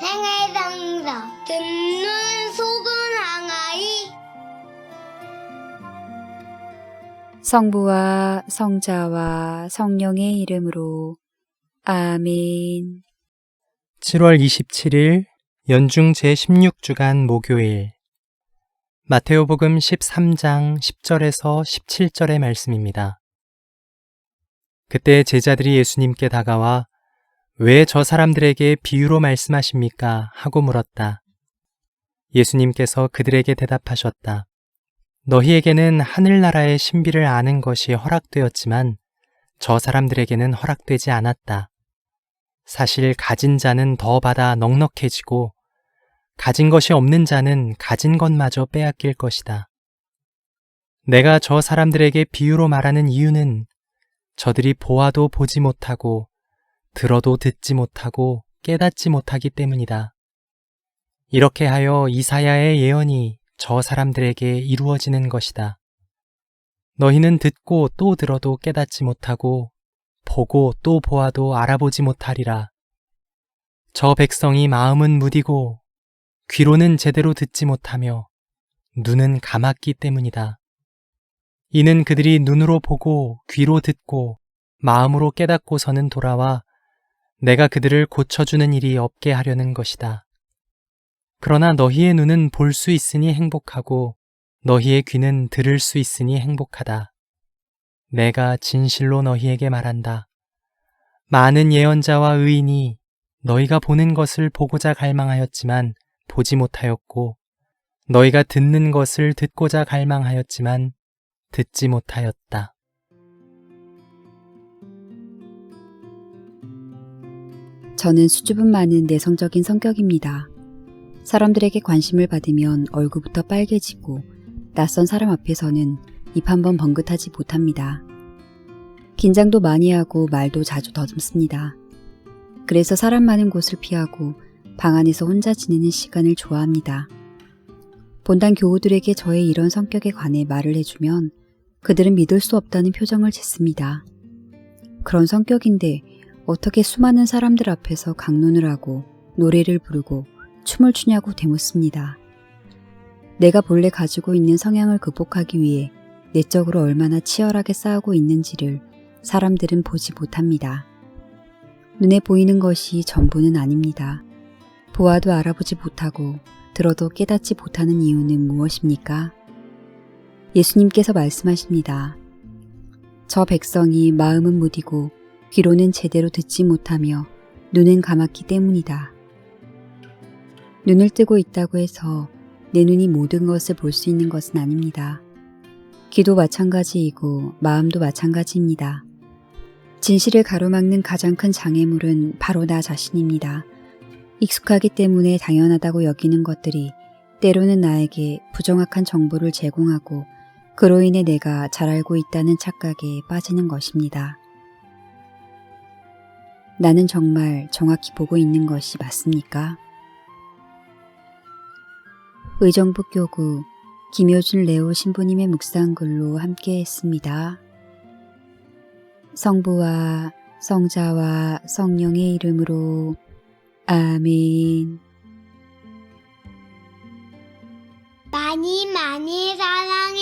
생활상사 듣는 속은 항아리 성부와 성자와 성령의 이름으로 아멘. 7월 27일 연중 제16주간 목요일 마테오복음 13장 10절에서 17절의 말씀입니다. 그때 제자들이 예수님께 다가와 왜 저 사람들에게 비유로 말씀하십니까? 하고 물었다. 예수님께서 그들에게 대답하셨다. 너희에게는 하늘나라의 신비를 아는 것이 허락되었지만 저 사람들에게는 허락되지 않았다. 사실 가진 자는 더 받아 넉넉해지고 가진 것이 없는 자는 가진 것마저 빼앗길 것이다. 내가 저 사람들에게 비유로 말하는 이유는 저들이 보아도 보지 못하고 들어도 듣지 못하고 깨닫지 못하기 때문이다. 이렇게 하여 이사야의 예언이 저 사람들에게 이루어지는 것이다. 너희는 듣고 또 들어도 깨닫지 못하고 보고 또 보아도 알아보지 못하리라. 저 백성이 마음은 무디고 귀로는 제대로 듣지 못하며 눈은 감았기 때문이다. 이는 그들이 눈으로 보고 귀로 듣고 마음으로 깨닫고서는 돌아와 내가 그들을 고쳐주는 일이 없게 하려는 것이다. 그러나 너희의 눈은 볼 수 있으니 행복하고 너희의 귀는 들을 수 있으니 행복하다. 내가 진실로 너희에게 말한다. 많은 예언자와 의인이 너희가 보는 것을 보고자 갈망하였지만 보지 못하였고 너희가 듣는 것을 듣고자 갈망하였지만 듣지 못하였다. 저는 수줍음 많은 내성적인 성격입니다. 사람들에게 관심을 받으면 얼굴부터 빨개지고 낯선 사람 앞에서는 입 한번 번긋하지 못합니다. 긴장도 많이 하고 말도 자주 더듬습니다. 그래서 사람 많은 곳을 피하고 방 안에서 혼자 지내는 시간을 좋아합니다. 본당 교우들에게 저의 이런 성격에 관해 말을 해주면 그들은 믿을 수 없다는 표정을 짓습니다. 그런 성격인데 어떻게 수많은 사람들 앞에서 강론을 하고 노래를 부르고 춤을 추냐고 되묻습니다. 내가 본래 가지고 있는 성향을 극복하기 위해 내적으로 얼마나 치열하게 싸우고 있는지를 사람들은 보지 못합니다. 눈에 보이는 것이 전부는 아닙니다. 보아도 알아보지 못하고 들어도 깨닫지 못하는 이유는 무엇입니까? 예수님께서 말씀하십니다. 저 백성이 마음은 무디고 귀로는 제대로 듣지 못하며 눈은 감았기 때문이다. 눈을 뜨고 있다고 해서 내 눈이 모든 것을 볼 수 있는 것은 아닙니다. 귀도 마찬가지이고 마음도 마찬가지입니다. 진실을 가로막는 가장 큰 장애물은 바로 나 자신입니다. 익숙하기 때문에 당연하다고 여기는 것들이 때로는 나에게 부정확한 정보를 제공하고 그로 인해 내가 잘 알고 있다는 착각에 빠지는 것입니다. 나는 정말 정확히 보고 있는 것이 맞습니까? 의정부 교구 김효준 레오 신부님의 묵상글로 함께 했습니다. 성부와 성자와 성령의 이름으로 아멘. 많이 많이 사랑해.